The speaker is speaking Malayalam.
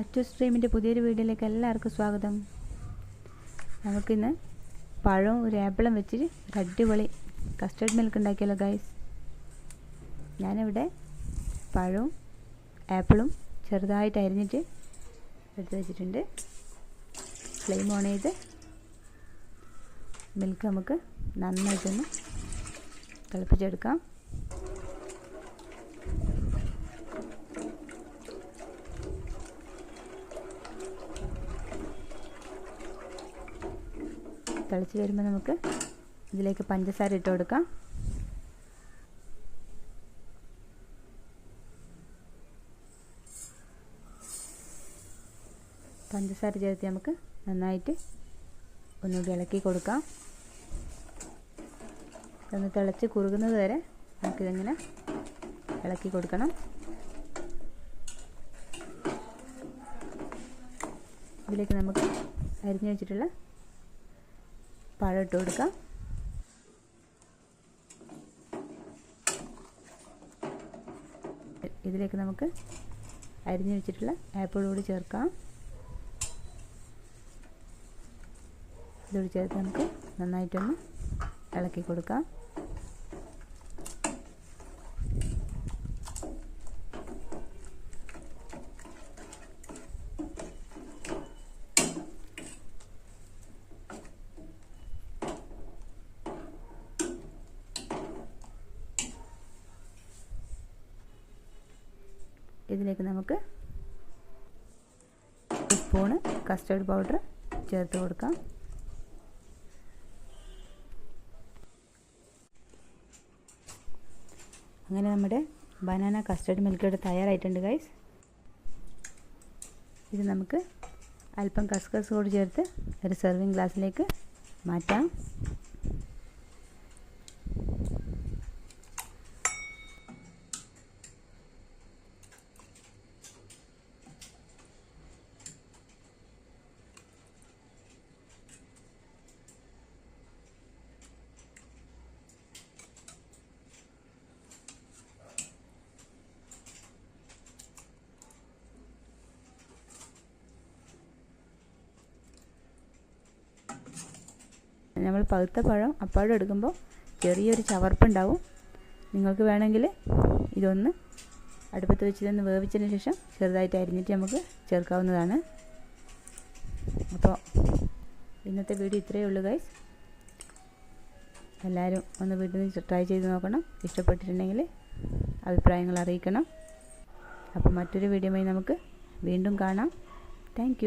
അച്ചു സ്ട്രീമിന്റെ പുതിയൊരു വീഡിയോയിലേക്ക് എല്ലാവർക്കും സ്വാഗതം. നമുക്കിന്ന് പഴവും ഒരു ആപ്പിളും വെച്ചിട്ട് ഒരു അടിപൊളി കസ്റ്റർഡ് മിൽക്ക് ഉണ്ടാക്കിയല്ലോ ഗൈസ് ഞാനിവിടെ പഴവും ആപ്പിളും ചെറുതായിട്ട് അരിഞ്ഞിട്ട് എടുത്ത് വെച്ചിട്ടുണ്ട്. ഫ്ലെയിം ഓൺ ചെയ്ത് മിൽക്ക് നമുക്ക് നന്നായിട്ടൊന്ന് തിളപ്പിച്ചെടുക്കാം. തിളച്ച് വരുമ്പോൾ നമുക്ക് ഇതിലേക്ക് പഞ്ചസാര ഇട്ട് കൊടുക്കാം. പഞ്ചസാര ചേർത്ത് നമുക്ക് നന്നായിട്ട് ഒന്ന് ഇളക്കി കൊടുക്കാം. ഒന്ന് തിളച്ച് കുറുകുന്നത് വരെ നമുക്കിതിങ്ങനെ ഇളക്കി കൊടുക്കണം. ഇതിലേക്ക് നമുക്ക് അരിഞ്ഞു വെച്ചിട്ടുള്ള പഴം ഇട്ട് കൊടുക്കാം. ഇതിലേക്ക് നമുക്ക് അരിഞ്ഞു വെച്ചിട്ടുള്ള ആപ്പിൾ കൂടി ചേർക്കാം. ഇതോട് ചേർത്ത് നമുക്ക് നന്നായിട്ടൊന്ന് ഇളക്കി കൊടുക്കാം. ഇതിലേക്ക് നമുക്ക് സ്പൂണ് കസ്റ്റേർഡ് പൗഡർ ചേർത്ത് കൊടുക്കാം. അങ്ങനെ നമ്മുടെ ബനാന കസ്റ്റേർഡ് മിൽക്ക് ഇവിടെ തയ്യാറായിട്ടുണ്ട് ഗൈസ് ഇത് നമുക്ക് അല്പം കസ്കസ് കൂടി ചേർത്ത് ഒരു സെർവിങ് ഗ്ലാസ്സിലേക്ക് മാറ്റാം. നമ്മൾ പഴുത്ത പഴം അപ്പാഴം എടുക്കുമ്പോൾ ചെറിയൊരു ചവർപ്പുണ്ടാവും. നിങ്ങൾക്ക് വേണമെങ്കിൽ ഇതൊന്ന് അടുപ്പത്ത് വെച്ചിട്ടൊന്ന് വേവിച്ചതിന് ശേഷം ചെറുതായിട്ട് അരിഞ്ഞിട്ട് നമുക്ക് ചേർക്കാവുന്നതാണ്. അപ്പോൾ ഇന്നത്തെ വീഡിയോ ഇത്രയേ ഉള്ളൂ ഗൈസ് എല്ലാവരും ഒന്ന് വീട്ടിൽ നിന്ന് ട്രൈ ചെയ്ത് നോക്കണം. ഇഷ്ടപ്പെട്ടിട്ടുണ്ടെങ്കിൽ അഭിപ്രായങ്ങൾ അറിയിക്കണം. അപ്പോൾ മറ്റൊരു വീഡിയോയുമായി നമുക്ക് വീണ്ടും കാണാം. താങ്ക്